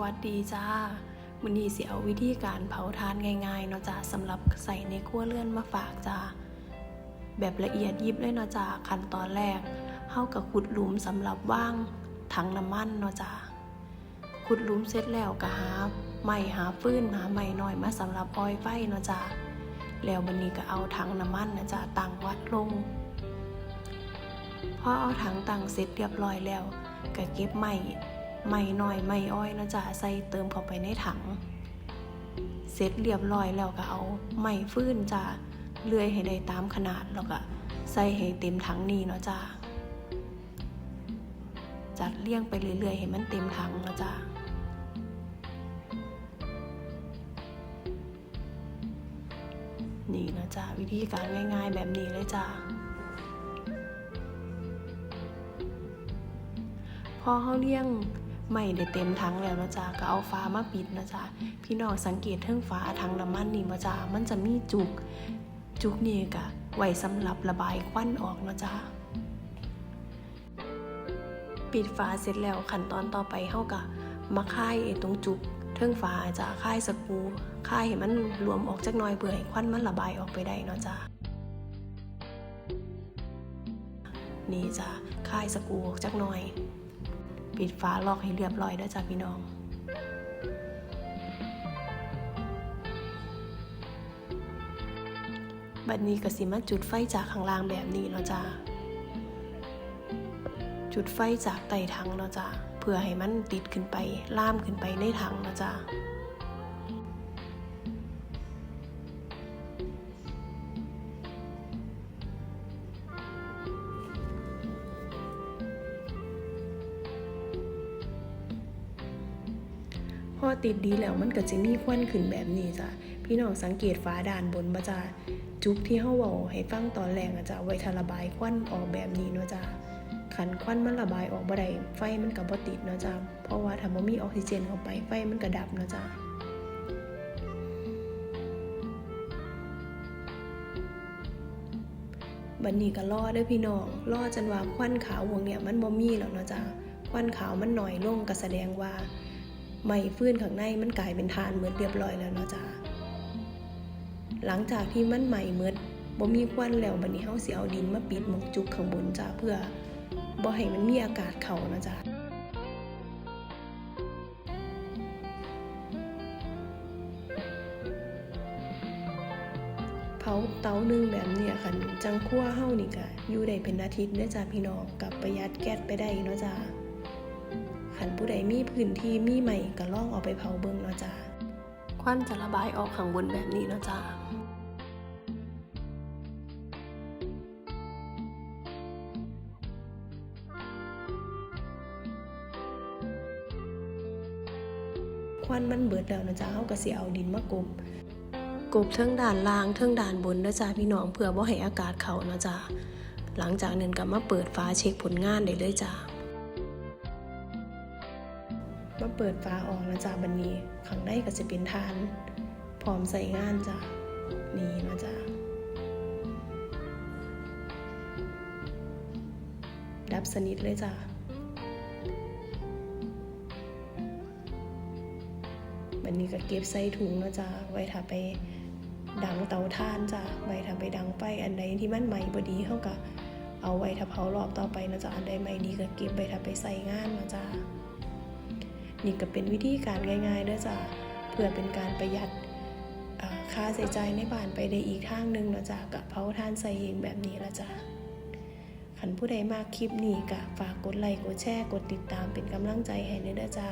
วัสดีจ้ามื้อนี้สิเอาวิธีการเผาทานง่ายๆเนาะจ้าสำหรับใส่ในครัวเรือนมาฝากจ้าแบบละเอียดยิบเลยเนาะจ้าขั้นตอนแรกเฮากับขุดหลุมสำหรับว่างถังน้ำมันเนาะจ้าขุดหลุมเสร็จแล้วก็หาไม้หาฟืนหาไม้หน้อยมาสำหรับออยไฟเนาะจ้าแล้วบันนี้ก็เอาถังน้ำมันนะจ้าตั้งวัดลงพอเอาถังตั้งเสร็จเรียบร้อยแล้วก็เก็บไม้ ไม้น้อยไม้อ้อยนะจ้าใส่เติมเข้าไปในถัง เสร็จเรียบร้อยแล้วก็เอาไม้ฟื้นจ้าเลื่อยให้ได้ตามขนาดแล้วก็ใส่ให้เต็มถังนี้เนาะจ้าจัดเรียงไปเรื่อยๆให้มันเต็มถังเนาะจ้านี่นะจ้าวิธีการง่าย ๆ แบบนี้เลยจ้าพอเขาเลี้ยง ไม่ได้เต็มถังแล้วนะจ๊ะก็เอาฟ้ามาปิดนะจ๊ะพี่น้องสังเกตเทิงฟ้าถังน้ำมันนี่มาจ้ามันจะมีจุก จุกนี่ก็ไว้สำหรับระบายควันออกนะจ๊ะปิดฝาเสร็จแล้วขั้นตอนต่อไปเฮาก็มาค่ายไอ้ตรงจุกเทิงฟ้าจะค่ายสกูค่ายให้มันรวมออกจากน่อยเพื่อให้ควันมันระบายออกไปได้เนาะจ้ะนี่จ้ะค่ายสกูออกจากน่อย ปิดฝาลอกให้เรียบร้อยด้วยจ้ะพี่น้องบัดนี้ก็สิมาจุดไฟจากข้างล่างแบบนี้เนาะจ้าจุดไฟจากใต้ถังเนาะจ้าเพื่อให้มันติดขึ้นไปล่ามขึ้นไปในถังเนาะจ้า อติดดีแล้วมันก็จะมีควันขึ้นแบบนี้จ้ะพี่น้องสังเกตฝาด่านบนมาจ้าจุกที่เฮาเว้าให้ฟังตอนแรกอะจ้ะไว้ทาระบายควันออกแบบนี้เนาะจ้าขันควันมันระบายออกบ่ได้ไฟมันก็บ่ติดเนาะจ้าเพราะว่าถ้าบ่มีออกซิเจนเข้าไปไฟมันก็ดับเนาะจ้าบัดนี้ก็รอเด้อพี่น้องรอจนว่าควันขาววงเนี่ยมันบ่มีแล้วเนาะจ้าควันขาวมันหน่อยลงก็แสดงว่า ไม่ฟื้นข้างในมันกลายเป็นทานเหมือนเรียบร้อยแล้วเนาะจ้าหลังจากที่มันใหม่เมืดบ่มีควันแล้วบัดนี้เฮาสิเอาดินมาปิดหมกจุกข้างบนจ้าเพื่อบ่ให้มันมีอากาศเข้าเนาะจ้าเผาเตาหนึงแบบเนี้ยคันจังคั่วเฮานี่ก็อยู่ได้เป็นอาทิตย์เด้อจ้าพี่น้องกับประหยัดแก๊สไปได้เนาะจ้า ขันผู้ใดมีพื้นที่มีใหม่ก็ลองเอาไปเผาเบิ่งเนาะจ้าควันจะระบายออกข้างบนแบบนี้เนาะจ้าควันมันเบิดแล้วนะจ้าเฮาก็สิเอาดินมากบกบเทิงด่านล่างเทิงด่านบนเนาะจ้าพี่น้องเพื่อบ่ให้อากาศเข้าเนาะจ้าหลังจากนั้นก็มาเปิดฝาเช็คผลงานได้เลยจ้า มาเปิดฟ้าออกนะจ๊ะบันนี้ข้างในก็จะเป็นทาน พร้อมใส่งานจ้ะนี่นะจ๊ะดับสนิทเลยจ้ะบันนี้ก็เก็บใส่ถุงนะจ๊ะไว้ถ้าไปดังเตาถ่านจ้ะไว้ถ้าไปดังไฟอันใดที่มันใหม่บดีเขาก็เอาไว้ถ้าเผารอบต่อไปนะจ๊ะอันใดใหม่ดีก็เก็บไว้ถ้าไปใส่งานนะจ๊ะ นี่ก็เป็นวิธีการง่ายๆเด้อจ้ะเพื่อเป็นการประหยัดค่าใช้จ่ายในบ้านไปได้อีกทางหนึงนะจ้ะกับเผาทานใส่เองแบบนี้ละจ้ะขันผู้ใดมากคลิปนี้ก็ฝากกดไลค์กดแชร์กดติดตามเป็นกำลังใจให้เด้อจ้า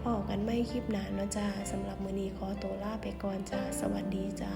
พอกันไม่คลิปหนานนะจ้าสำหรับมือนี้ขอตัวลาไปก่อนจ้าสวัสดีจ้า